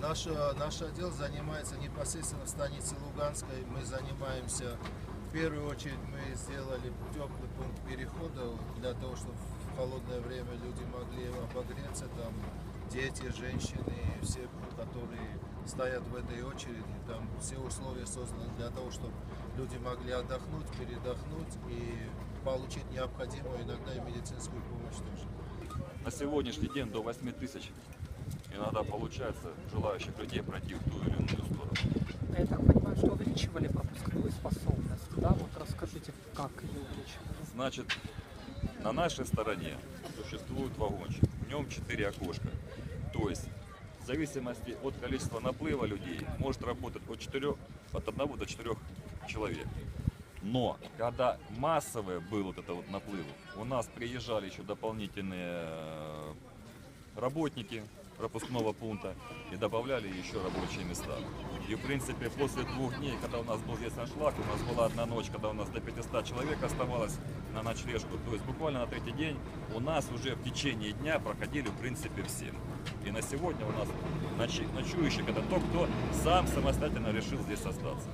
Наш, э, наш отдел занимается непосредственно в станице Луганской. Мы занимаемся, в первую очередь мы сделали теплый пункт перехода для того, чтобы в холодное время люди могли обогреться, там дети, женщины, все, которые стоят в этой очереди. Там все условия созданы для того, чтобы люди могли отдохнуть, передохнуть и получить необходимую иногда и медицинскую помощь тоже. На сегодняшний день до 8 тысяч иногда получается желающих людей пройти в ту или иную сторону. Я так понимаю, что увеличивали пропускную способность, да? Вот расскажите, как ее увеличивали. Значит, на нашей стороне существует вагончик. В нем 4 окошка. То есть, в зависимости от количества наплыва людей, может работать от, 4, от 1 до 4 человек. Но, когда массовый был вот это вот наплыв, у нас приезжали еще дополнительные э, работники пропускного пункта и добавляли еще рабочие места. И в принципе после двух дней, когда у нас был здесь аншлаг, у нас была одна ночь, когда у нас до 500 человек оставалось на ночлежку. То есть буквально на третий день у нас уже в течение дня проходили в принципе все. И на сегодня у нас ночи- ночующих это тот, кто сам самостоятельно решил здесь остаться.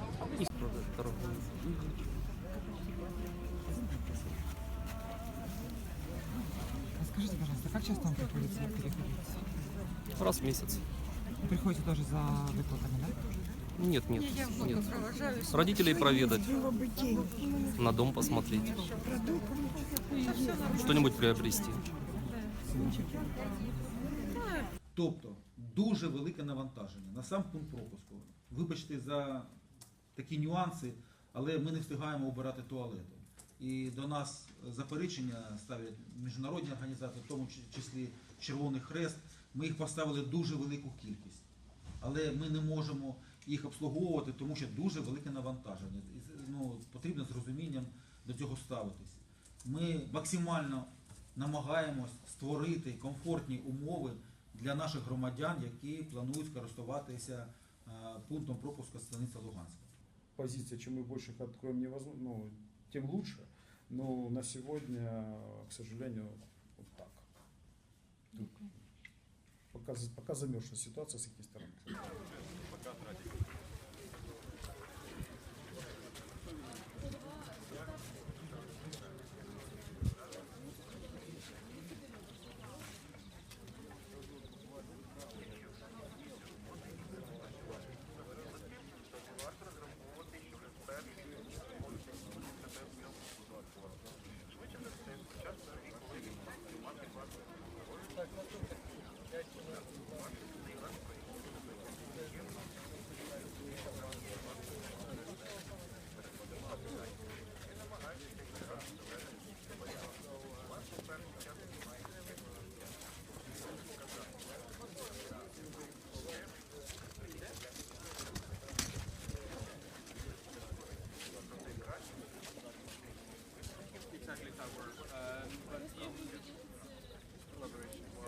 Скажите, пожалуйста, как часто вам приходится переходить? Раз в месяц. Приходите тоже за выплатами, да? Нет, нет, нет. Родителей проведать, на дом посмотреть, что-нибудь приобрести. Тобто дуже велике навантаження на сам пункт пропуску. Вибачте за такі нюанси, але ми не встигаємо обирати туалети. І до нас заперечення ставлять міжнародні організації, в тому числі Червоний Хрест. Ми їх поставили дуже велику кількість. Але ми не можемо їх обслуговувати, тому що дуже велике навантаження. І, Ну, потрібно з розумінням до цього ставитись. Ми максимально намагаємось створити комфортні умови для наших громадян, які планують користуватися е, пунктом пропуску станиця Луганська. позиция, чем мы больше откроем, невозможно, ну, тем лучше. Но на сегодня, к сожалению, вот так. Тут пока, пока замерзшая ситуация с их стороны.